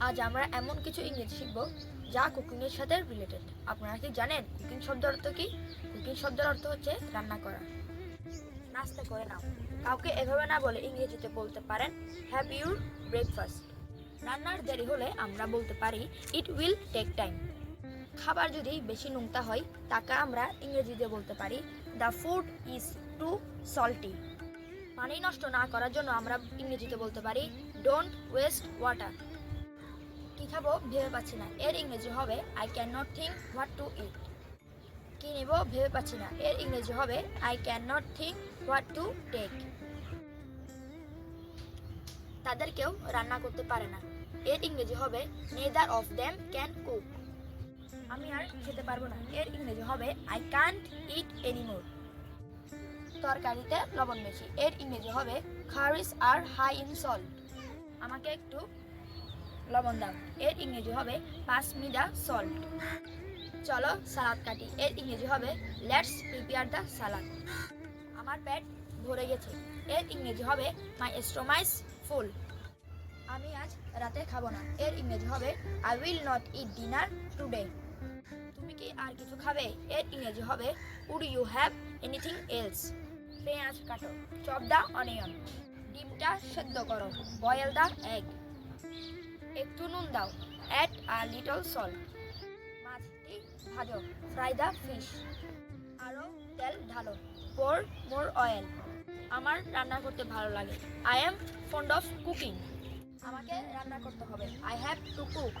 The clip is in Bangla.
আজ আমরা এমন কিছু ইংরেজি শিখব যা কুকিং এর সাথে রিলেটেড আপনারা কি জানেন কুকিং শব্দের অর্থ কি? কুকিং শব্দের অর্থ হচ্ছে রান্না করা। নাস্তা করে নাও। কাউকে এভাবে না বলে ইংরেজিতে বলতে পারেন হ্যাভ ইউর ব্রেকফাস্ট রান্নার দেরি হলে আমরা বলতে পারি ইট উইল টেক টাইম খাবার যদি বেশি নোংতা হয়, তাকে আমরা ইংরেজিতে বলতে পারি the food is too salty পানি নষ্ট না করার জন্য আমরা ইংরেজিতে বলতে পারি ডোন্ট ওয়েস্ট ওয়াটার কি খাব ভেবে পাচ্ছি না। এর ইংরেজি হবে I can not think what to eat কি নেব ভেবে পাচ্ছি না। এর ইংরেজি হবে I can not think what to take তাদের কেউ রান্না করতে পারে না। এর ইংরেজি হবে neither of them can cook আমি আর খেতে পারব না। এর ইংরেজি হবে আই কান্ট ইট এনিমোর তরকারিতে লবণ বেশি। এর ইংরেজি হবে curries are high in salt আমাকে একটু লবণ দাও এর ইংরেজি হবে পাস মি সল্ট। চলো সালাদ কাটি। এর ইংরেজি হবে লেটস প্রিপেয়ার দ্য সালাদ। আমার পেট ভরে গেছে। এর ইংরেজি হবে মাই স্টোমাইস ফুল। আমি আজ রাতে খাব না। এর ইংরেজি হবে I will not eat dinner today. তুমি কি আর কিছু খাবে? এর ইংরেজি হবে would you have anything else? পেঁয়াজ কাটো। Chop the onion. ডিমটা সেদ্ধ করো। Boil the egg. একটু নুন দাও। অ্যাড আ লিটল সল্ট মাছটি ভাজো। ফ্রাই দা ফিশ আরও তেল ঢালো। পোর মোর অয়েল আমার রান্না করতে ভালো লাগে। I am fond of cooking আমাকে রান্না করতে হবে। I have to cook